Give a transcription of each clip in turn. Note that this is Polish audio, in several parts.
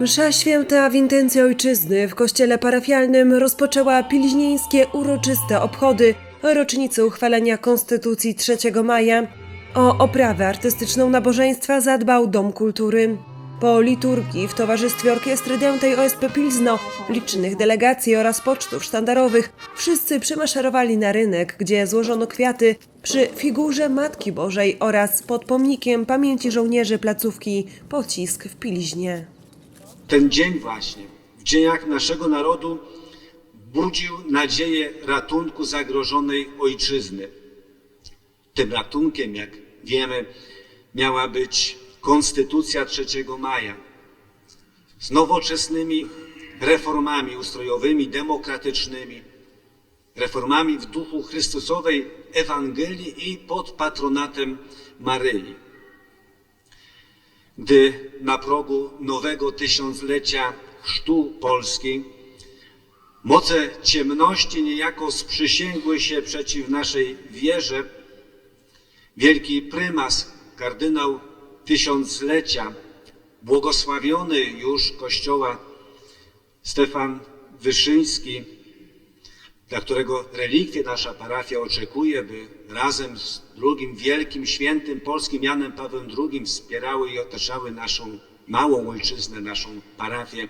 Msza święta w intencji ojczyzny w kościele parafialnym rozpoczęła pilźnieńskie uroczyste obchody rocznicy uchwalenia Konstytucji 3 maja. O oprawę artystyczną nabożeństwa zadbał Dom Kultury. Po liturgii w towarzystwie orkiestry dętej OSP Pilzno, licznych delegacji oraz pocztów sztandarowych wszyscy przemaszerowali na rynek, gdzie złożono kwiaty przy figurze Matki Bożej oraz pod pomnikiem pamięci żołnierzy placówki Pocisk w Pilźnie. Ten dzień właśnie w dziejach naszego narodu budził nadzieję ratunku zagrożonej ojczyzny. Tym ratunkiem, jak wiemy, miała być Konstytucja 3 maja z nowoczesnymi reformami ustrojowymi, demokratycznymi, reformami w duchu Chrystusowej Ewangelii i pod patronatem Maryi gdy na progu nowego tysiąclecia chrztu Polski moce ciemności niejako sprzysięgły się przeciw naszej wierze, wielki prymas, kardynał tysiąclecia, błogosławiony już Kościoła Stefan Wyszyński, dla którego relikwie nasza parafia oczekuje, by razem z drugim wielkim świętym polskim Janem Pawłem II wspierały i otaczały naszą małą ojczyznę, naszą parafię.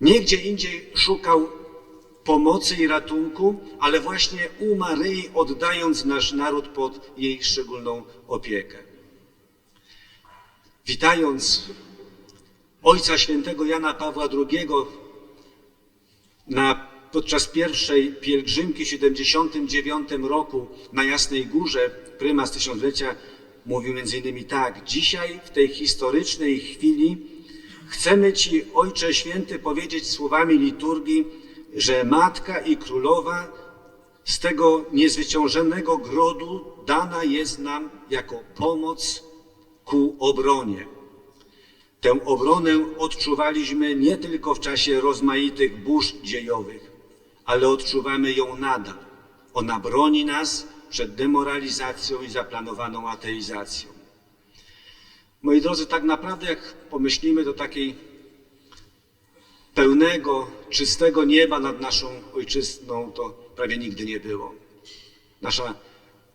Nigdzie indziej szukał pomocy i ratunku, ale właśnie u Maryi oddając nasz naród pod jej szczególną opiekę. Witając Ojca Świętego Jana Pawła II na podczas pierwszej pielgrzymki w 79 roku na Jasnej Górze prymas tysiąclecia mówił między innymi tak: Dzisiaj w tej historycznej chwili chcemy Ci, Ojcze Święty, powiedzieć słowami liturgii, że Matka i Królowa z tego niezwyciężonego grodu dana jest nam jako pomoc ku obronie. Tę obronę odczuwaliśmy nie tylko w czasie rozmaitych burz dziejowych, ale odczuwamy ją nadal. Ona broni nas przed demoralizacją i zaplanowaną ateizacją. Moi drodzy, tak naprawdę, jak pomyślimy do takiej pełnego, czystego nieba nad naszą ojczyzną, to prawie nigdy nie było. Nasza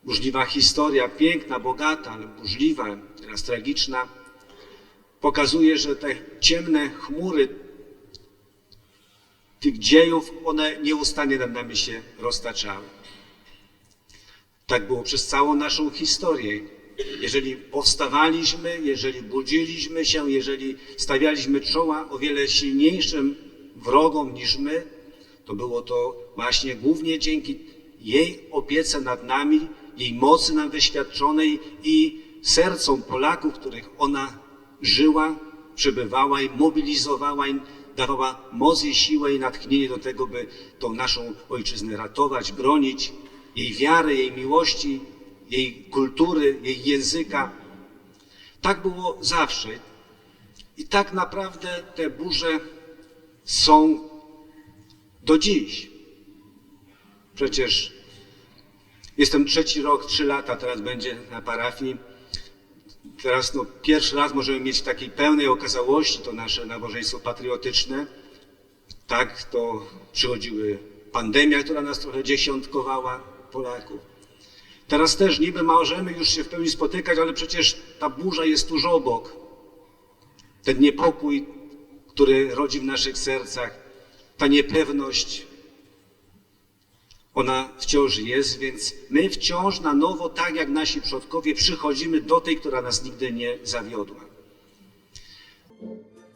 burzliwa historia, piękna, bogata, ale burzliwa, teraz tragiczna, pokazuje, że te ciemne chmury tych dziejów, one nieustannie nad nami się roztaczały. Tak było przez całą naszą historię. Jeżeli powstawaliśmy, jeżeli budziliśmy się, jeżeli stawialiśmy czoła o wiele silniejszym wrogom niż my, to było to właśnie głównie dzięki jej opiece nad nami, jej mocy nam wyświadczonej i sercom Polaków, których ona żyła, przebywała i mobilizowała i dawała moc i siłę i natchnienie do tego, by tą naszą ojczyznę ratować, bronić, jej wiary, jej miłości, jej kultury, jej języka. Tak było zawsze. I tak naprawdę te burze są do dziś. Przecież jestem trzeci rok, trzy lata teraz będzie na parafii. Teraz no, pierwszy raz możemy mieć takiej pełnej okazałości to nasze nabożeństwo patriotyczne. Tak, to przychodziły pandemia, która nas trochę dziesiątkowała Polaków. Teraz też niby możemy już się w pełni spotykać, ale przecież ta burza jest tuż obok. Ten niepokój, który rodzi w naszych sercach, ta niepewność, ona wciąż jest, więc my wciąż na nowo, tak jak nasi przodkowie, przychodzimy do tej, która nas nigdy nie zawiodła.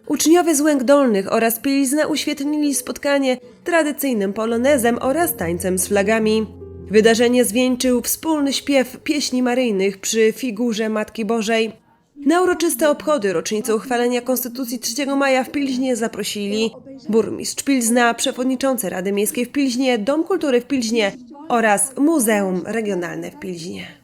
Uczniowie z Łęk Dolnych oraz Pilzna uświetnili spotkanie tradycyjnym polonezem oraz tańcem z flagami. Wydarzenie zwieńczył wspólny śpiew pieśni maryjnych przy figurze Matki Bożej. Na uroczyste obchody rocznicy uchwalenia Konstytucji 3 maja w Pilźnie zaprosili burmistrz Pilzna, przewodniczący Rady Miejskiej w Pilźnie, Dom Kultury w Pilźnie oraz Muzeum Regionalne w Pilźnie.